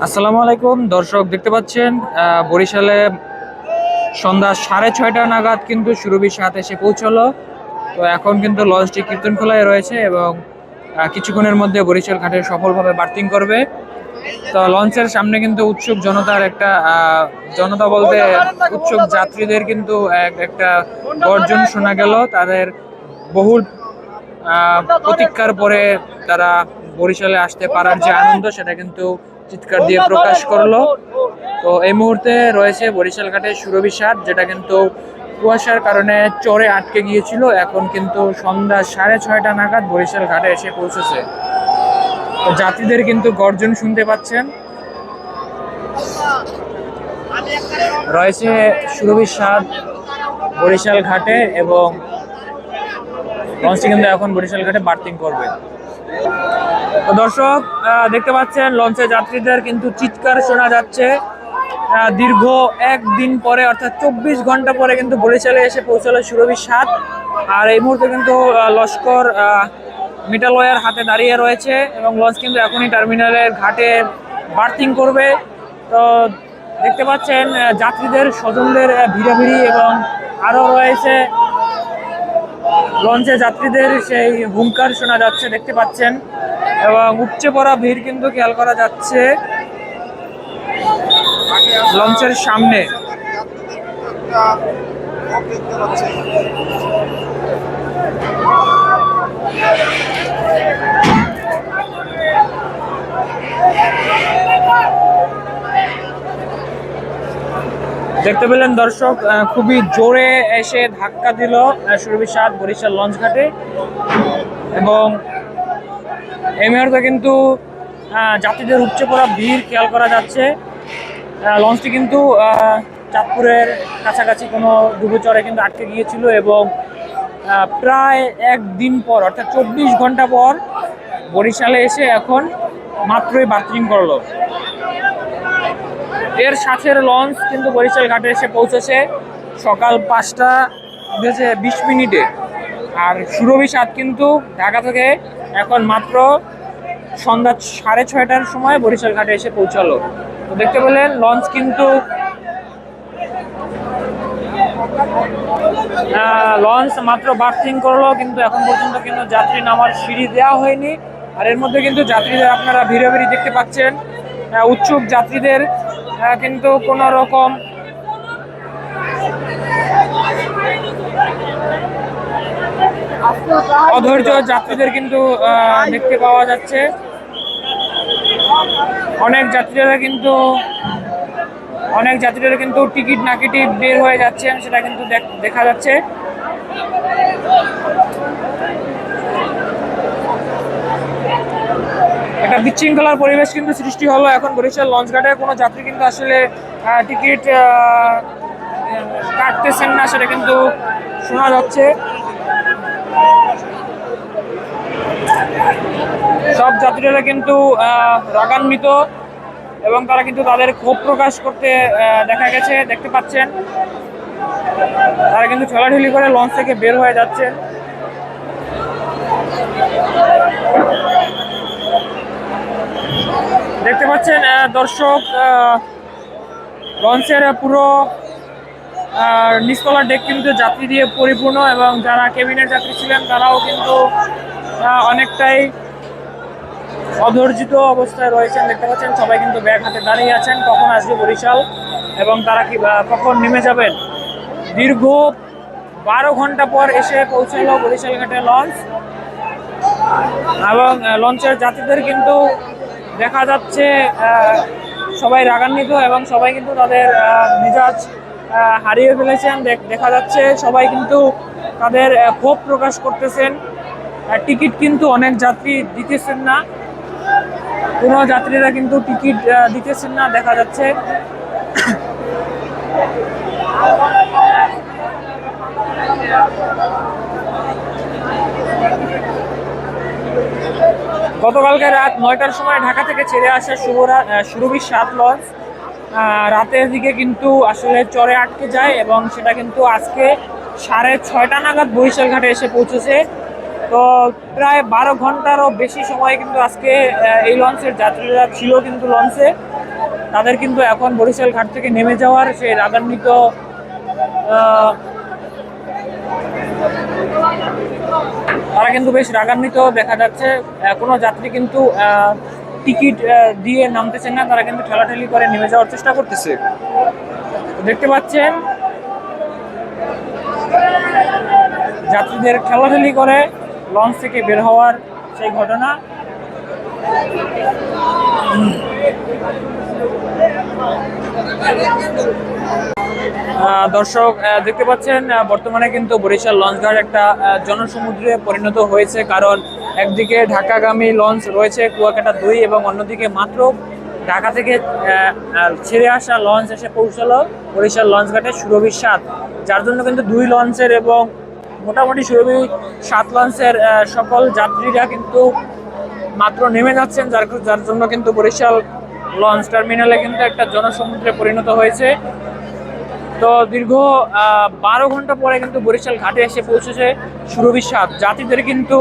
আসসালামু আলাইকুম। দর্শক, দেখতে পাচ্ছেন বরিশালে সন্ধ্যা সাড়ে ছয়টা নাগাদ কিন্তু সুরভির সাথ এসে পৌঁছলো। তো এখন কিন্তু লঞ্চটি কীর্তনখোলায় রয়েছে এবং কিছুক্ষণের মধ্যে বরিশাল ঘাটে সফলভাবে বার্থিং করবে। তো লঞ্চের সামনে কিন্তু উৎসুক জনতার একটা জনতা বলতে উৎসুক যাত্রীদের কিন্তু এক- একটা গর্জন শোনা গেল। তাদের বহুল প্রতীক্ষার পরে তারা বরিশালে আসতে পারার যে আনন্দ, সেটা কিন্তু চিৎকার দিয়ে প্রকাশ করল। তো এই মুহূর্তে রয়েছে বরিশাল ঘাটে সুরভি সাত যেটা কিন্তু কুয়াশার কারণে চরে আটকে গিয়েছিল। এখন কিন্তু সন্ধ্যা সাড়ে ছয়টা নাগাদ বরিশাল ঘাটে এসে পৌঁছেছে। তো যাত্রীদের কিন্তু গর্জন শুনতে পাচ্ছেন। রয়েছে সুরভি সাত বরিশাল ঘাটে এবং লঞ্চটি কিন্তু এখন বরিশাল ঘাটে বার্থিং করবে। দর্শক দেখতে পাচ্ছেন, লঞ্চে যাত্রীদের কিন্তু চিৎকার শোনা যাচ্ছে। দীর্ঘ একদিন পরে, অর্থাৎ চব্বিশ ঘণ্টা পরে কিন্তু বরিশালে এসে পৌঁছালো সুরভি সাত আর এই মুহূর্তে কিন্তু লস্কর মিটালয়ের হাতে দাঁড়িয়ে রয়েছে এবং লঞ্চ কিন্তু এখনই টার্মিনালের ঘাটে বার্থিং করবে। তো দেখতে পাচ্ছেন যাত্রীদের, স্বজনদের ভিড়াভিড়ি এবং আরও রয়েছে। লঞ্চে যাত্রীদের সেই হুঙ্কার শোনা যাচ্ছে, দেখতে পাচ্ছেন। এবং উপচে পড়া ভিড় কিন্তু খেয়াল করা যাচ্ছে লঞ্চের সামনে। পেলেন দর্শক খুবই জোরে এসে ধাক্কা দিল সুরভি সাত বরিশাল লঞ্চ ঘাটে। এবং এই মুহূর্তে কিন্তু যাত্রীদের উপচে পড়া ভিড় খেয়াল করা যাচ্ছে। লঞ্চটি কিন্তু চাঁদপুরের কাছাকাছি কোনো ডুবোচরে কিন্তু আটকে গিয়েছিল এবং প্রায় একদিন পর, অর্থাৎ চব্বিশ ঘণ্টা পর বরিশালে এসে এখন মাত্রই বার্থিং করল। এর সাথের লঞ্চ কিন্তু বরিশাল ঘাটে এসে পৌঁছেছে সকাল পাঁচটা বেজে বিশ মিনিটে। আর সুরভি সাত কিন্তু ঢাকা থেকে এখন মাত্র সন্ধ্যা সাড়ে ছয়টার সময় বরিশাল ঘাটে এসে পৌঁছালো। তো দেখতে পেলেন লঞ্চ কিন্তু লঞ্চ মাত্র বার্থিং করল, কিন্তু এখন পর্যন্ত কিন্তু যাত্রী নামার সিঁড়ি দেওয়া হয়নি। আর এর মধ্যে কিন্তু যাত্রীদের আপনারা ভিড়ে ভিড়ে দেখতে পাচ্ছেন। উৎসুক যাত্রীদের কিন্তু কোন রকম অধৈর্য যাত্রীদের কিন্তু দেখতে পাওয়া যাচ্ছে। অনেক যাত্রীরা কিন্তু, অনেক যাত্রীরা কিন্তু টিকিট না কেটে বের হয়ে যাচ্ছেন, সেটা কিন্তু দেখা যাচ্ছে। একটা বিশৃঙ্খলার পরিবেশ কিন্তু সৃষ্টি হলো এখন বরিশাল লঞ্চ ঘাটে কোনো যাত্রী কিন্তু আসলে টিকিট কাটতেছেন না, সেটা কিন্তু শোনা যাচ্ছে। সব যাত্রীরা কিন্তু রাগান্বিত এবং তারা কিন্তু তাদের ক্ষোভ প্রকাশ করতে দেখা গেছে, দেখতে পাচ্ছেন। তারা কিন্তু ঠেলাঠেলি করে লঞ্চ থেকে বের হয়ে যাচ্ছেন দেখতে পাচ্ছেন দর্শক লঞ্চের পুরো নিচতলার ডেক কিন্তু যাত্রী দিয়ে পরিপূর্ণ এবং যারা কেবিনের যাত্রী ছিলেন, তারাও কিন্তু অনেকটাই অধৈর্যিত অবস্থায় রয়েছেন। দেখতে পাচ্ছেন, সবাই কিন্তু ব্যাগ হাতে দাঁড়িয়ে আছেন। কখন আসবে বরিশাল এবং তারা কি কখন নেমে যাবেন? দীর্ঘ বারো ঘণ্টা পর এসে পৌঁছালো বরিশাল ঘাটে লঞ্চ। এবং লঞ্চের যাত্রীদের কিন্তু দেখা যাচ্ছে সবাই রাগান্বিত এবং সবাই কিন্তু তাদের মেজাজ হারিয়ে ফেলেছেন। দেখ- যাচ্ছে সবাই কিন্তু তাদের ক্ষোভ প্রকাশ করতেছেন। টিকিট কিন্তু অনেক যাত্রী দিতেছেন না। কোনো যাত্রীরা কিন্তু টিকিট দিতেছেন না, দেখা যাচ্ছে। গতকালকে রাত নয়টার সময় ঢাকা থেকে ছেড়ে আসা শুভরা আহ, সুরভির সাত লঞ্চ রাতের দিকে কিন্তু আসলে চরে আটকে যায় এবং সেটা কিন্তু আজকে সাড়ে ছয়টা নাগাদ বরিশাল ঘাটে এসে পৌঁছেছে। তো প্রায় বারো ঘন্টারও বেশি সময় কিন্তু আজকে এই লঞ্চের যাত্রীরা ছিল কিন্তু লঞ্চে। তাদের কিন্তু এখন বরিশাল ঘাট থেকে নেমে যাওয়ার সেই রাগান্বিত তারা কিন্তু বেশ রাগান্বিত, দেখা যাচ্ছে কোনো যাত্রী কিন্তু টিকিট দিয়ে নামতেছেন না, তারা কিন্তু ঠেলাঠেলি করে নেমে যাওয়ার চেষ্টা করতেছে। দেখতে পাচ্ছেন, যাত্রীদের ঠেলাঠেলি করে, লঞ্চ থেকে বের হওয়ার সেই ঘটনা। দর্শক দেখতে পাচ্ছেন বর্তমানে কিন্তু বরিশাল লঞ্চঘাট একটা জনসমুদ্রে পরিণত হয়েছে। কারণ একদিকে ঢাকাগামী লঞ্চ রয়েছে কুয়াকাটা দুই এবং অন্যদিকে মাত্র ঢাকা থেকে ছেড়ে আসা লঞ্চ এসে পৌঁছালো বরিশাল লঞ্চঘাটে সুরভি সাত। যার জন্য কিন্তু দুই লঞ্চের এবং মোটামুটি সুরভি সাত লঞ্চের সকল যাত্রীরা কিন্তু মাত্র নেমে যাচ্ছেন, যার যার জন্য কিন্তু বরিশাল লঞ্চ টার্মিনালে কিন্তু একটা জনসমুদ্রে পরিণত হয়েছে। তো দীর্ঘ বারো ঘণ্টা পরে কিন্তু বরিশাল ঘাটে এসে পৌঁছেছে সুরভি সাত জাতিদের কিন্তু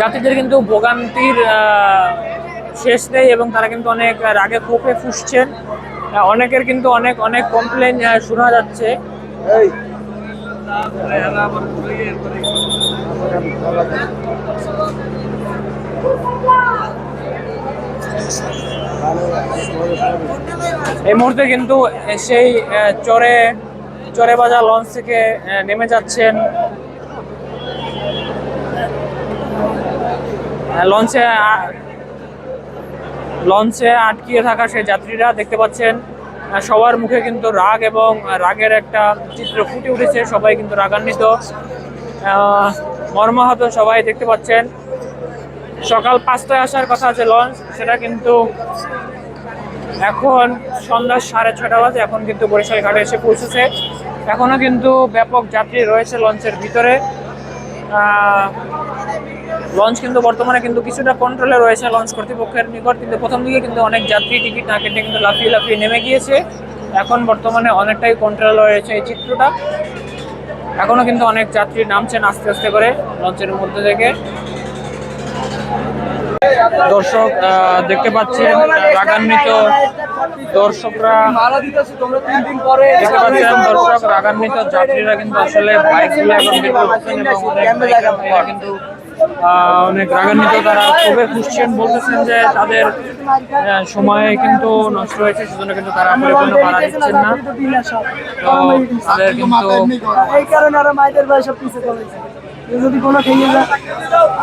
জাতিদের কিন্তু ভোগান্তির শেষ নেই এবং তারা কিন্তু অনেক রাগে ক্ষোভে ফুসছেন। অনেকের কিন্তু অনেক অনেক কমপ্লেন শোনা যাচ্ছে। মুহূর্তে কিন্তু সেই চরে চরে বাজার লঞ্চ থেকে নেমে যাচ্ছেন। লঞ্চে লঞ্চে আটকিয়ে থাকা সেই যাত্রীরা দেখতে পাচ্ছেন সবার মুখে কিন্তু রাগ এবং রাগের একটা চিত্র ফুটে উঠেছে। সবাই কিন্তু রাগান্বিত। মর্মাহত সবাই দেখতে পাচ্ছেন। সকাল পাঁচটায় আসার কথা আছে লঞ্চ, সেটা কিন্তু এখন সন্ধ্যা সাড়ে ছটা বাজে, এখন কিন্তু বরিশাল ঘাটে এসে পৌঁছেছে। এখনও কিন্তু ব্যাপক যাত্রী রয়েছে লঞ্চের ভিতরে। লঞ্চ কিন্তু বর্তমানে কিন্তু কিছুটা কন্ট্রোলে রয়েছে লঞ্চ কর্তৃপক্ষের নিকট, কিন্তু প্রথম দিকে কিন্তু অনেক যাত্রী টিকিট না কেটে কিন্তু লাফিয়ে লাফিয়ে নেমে গিয়েছে। এখন বর্তমানে অনেকটাই কন্ট্রোলে রয়েছে এই চিত্রটা। এখনও কিন্তু অনেক যাত্রী নামছেন আস্তে আস্তে করে লঞ্চের মধ্যে থেকে। দর্শক দেখতে পাচ্ছেন রাগান্বিত দর্শকরা দেখতে পাচ্ছেন দর্শক রাগান্বিত যাত্রীরা কিন্তু আসলে বাইকগুলো এখন বের করছেন এবং কিন্তু অনেক রাগান্বিত তারা খুবই খুঁজছেন বলতেছেন যে তাদের সময় কিন্তু নষ্ট হয়েছে সেজন্য কিন্তু তারা পরিপূর্ণ ভাড়া দিচ্ছেন না। তো তাদের কিন্তু এই কারণে আরও মাইদের ভাই পিছিয়ে চলেছে যদি কোনো খেয়ে যায়।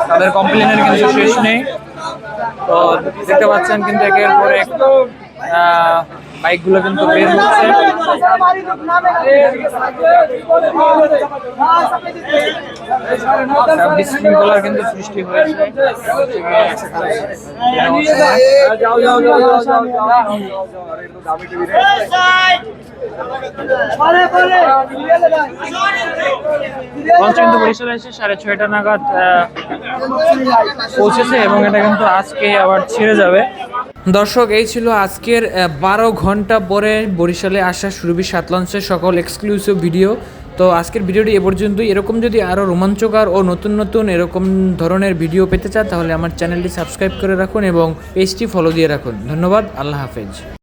তাদের কমপ্লেনের কিন্তু শেষ নেই। তো দেখতে পাচ্ছেন কিন্তু একের পর এক বাইকগুলো কিন্তু বের হচ্ছে। বিশৃঙ্খলার কিন্তু সৃষ্টি হয়েছে। কিন্তু বরিশালে এসে সাড়ে ছয়টা নাগাদ পৌঁছেছে এবং এটা কিন্তু আজকে আবার ছেড়ে যাবে। দর্শক, এই ছিল আজকের বারো ঘণ্টা পরে বরিশালে আসা সুরভি সাত লঞ্চের সকল এক্সক্লুসিভ ভিডিও তো আজকের ভিডিওটি এ পর্যন্তই। এরকম যদি আরও রোমাঞ্চকর ও নতুন নতুন এরকম ধরনের ভিডিও পেতে চান, তাহলে আমার চ্যানেলটি সাবস্ক্রাইব করে রাখুন এবং পেজটি ফলো দিয়ে রাখুন। ধন্যবাদ, আল্লাহ হাফেজ।